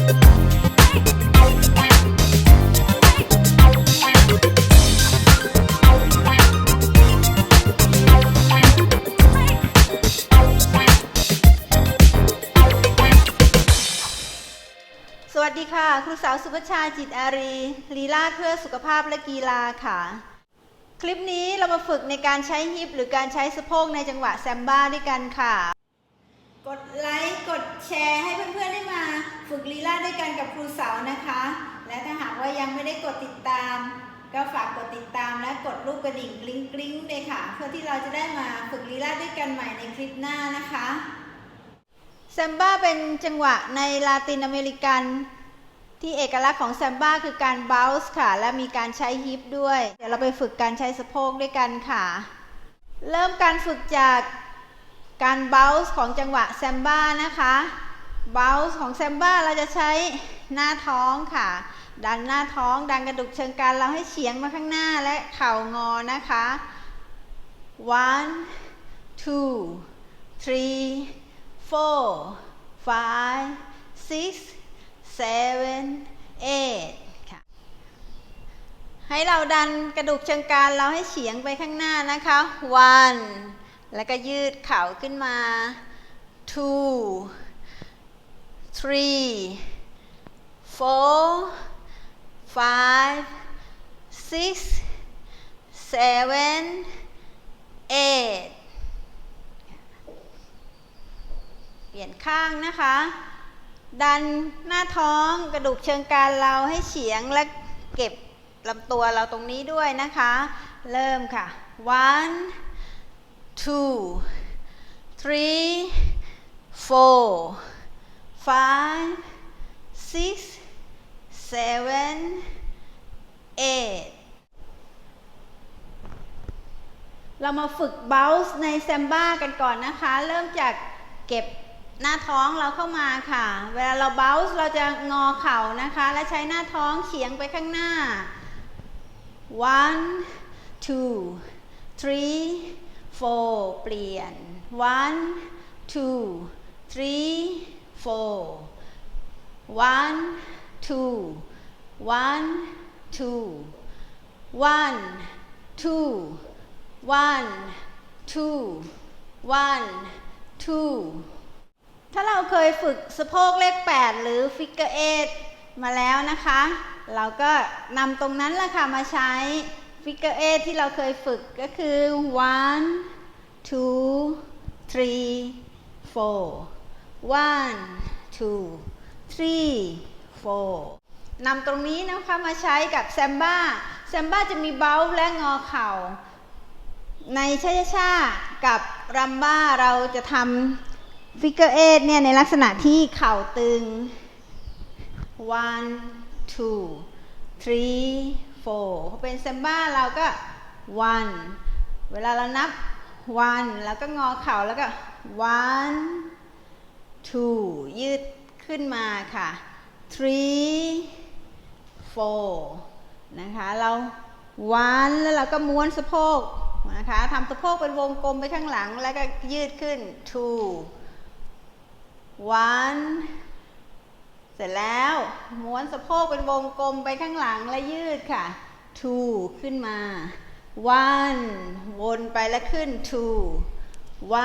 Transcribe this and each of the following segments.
สวัสดีค่ะ ครูสาวสุภชาจิตอารีลีลาเพื่อสุขภาพและกีฬาค่ะ คลิปนี้เรามาฝึกในการใช้ฮิปหรือการใช้สะโพกในจังหวะแซมบ้าด้วยกันค่ะ กดไลค์กดแชร์ให้เพื่อนๆได้มา ฝึกลีลาด้วยกันกับครูสาวนะคะ และถ้าหากว่ายังไม่ได้กดติดตาม ก็ฝากกดติดตามและกดรูปกระดิ่งกริ๊งกริ๊งเลยค่ะ เพื่อที่เราจะได้มาฝึกลีลาด้วยกันใหม่ในคลิปหน้านะคะแซมบ้าเป็นจังหวะในลาตินอเมริกัน ที่เอกลักษณ์ของแซมบ้าคือการบ o ล n ์ค่ะ และมีการใช้ฮิปด้วย เดี๋ยวเราไปฝึกการใช้สะโพกด้วยกันค่ะ เริ่มการฝึกจาก การบ o ล n ์ของจังหวะแซมบ้านะคะบ o ล n ์ของแซมบ้าเราจะใช้หน้าท้องค่ะ ดันหน้าท้อง ดันกระดูกเชิงกรานเราให้เฉียงมาข้างหน้าและเข่างอนะคะ one two three four five six seven eight ค่ะให้เราดันกระดูกเชิงกรานเราให้เฉียงไปข้างหน้านะคะ one แล้วก็ยืดเข่าขึ้นมา two three four five six seven eight เปลี่ยนข้างนะคะ ดันหน้าท้องกระดูกเชิงกรานเราให้เฉียงและเก็บลำตัวเราตรงนี้ด้วยนะคะ เริ่มค่ะ one two three four five six seven eight เรามาฝึกเบลส์ในแซมบ้ากันก่อนนะคะ เริ่มจากเก็บหน้าท้องเราเข้ามาค่ะ เวลาเราเบลส์เราจะงอเข่านะคะ และใช้หน้าท้องเฉียงไปข้างหน้า one two three four เปลี่ยน one two three four one two one two one two one two one two ถ้าเราเคยฝึกสะโพกเลข 8 หรือฟิกเกอร์เอมาแล้วนะคะ เราก็นำตรงนั้นแหละค่ะมาใช้ ฟิกเกอร์เอที่เราเคยฝึกก็คือ one two three four one two three four นำตรงนี้นะคะมาใช้กับแซมบ้าแซมบ้าจะมีเบ้าและงอเข่า ในชาชาๆกับรัมบ้าเราจะทำฟิกเกอร์เอเนี่ยในลักษณะที่เข่าตึง one two three four พอเป็นแซมบ้าเราก็ one เวลาเรานับ one แล้วก็งอเข่าแล้วก็ one two ยืดขึ้นมาค่ะ three four นะคะเรา one แล้วเราก็ม้วนสะโพกนะคะทำสะโพกเป็นวงกลมไปข้างหลังแล้วก็ยืดขึ้น two one สร็จแล้วม้วนสะโพกเป็นวงกลมไปข้างหลังและยืดค่ะ two ขึ้นมา one วนไปแล้วขึ้น two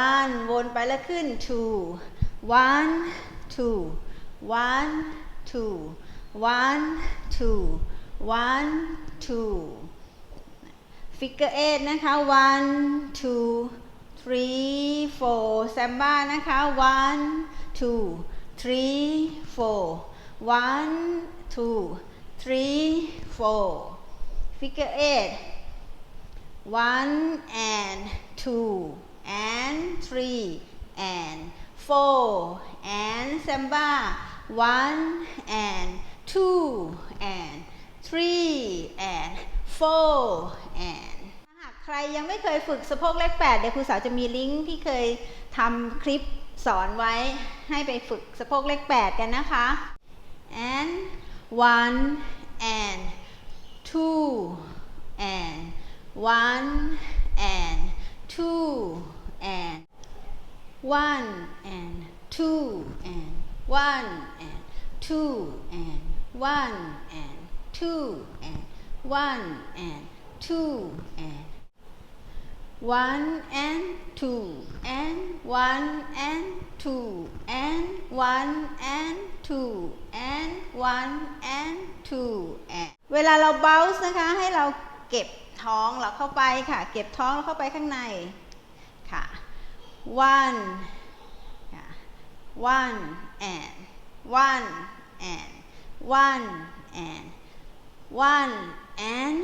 one วนไปแล้วขึ้น two one two one two one two one two ฟิกเกอร์เอนะคะ one two three four แซมบ้านะคะ one two three four one two three four figure eight one and two and three and four and samba one and two and three and four and หากใครยังไม่เคยฝึกสะโพกเลข8เดี๋ยวครูสาวจะมีลิงก์ที่เคยทำคลิป สอนไว้ให้ไปฝึกสะโพกเลข8 กันนะคะ and one and two and one and two and one and two and one and two and one and two and one and two and one and two and one and two and one and two and one and two and เวลาเรา bounce นะคะให้เราเก็บท้องเราเข้าไปค่ะ เก็บท้องเราเข้าไปข้างในค่ะ one one and one and one and one and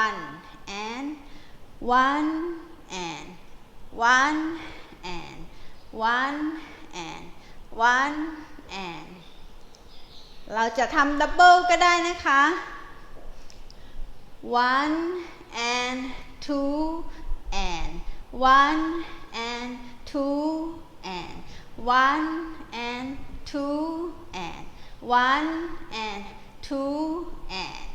one and one and one and one and one and เราจะทำดับเบิลก็ได้นะคะ one and two and one and two and one and two and one and two and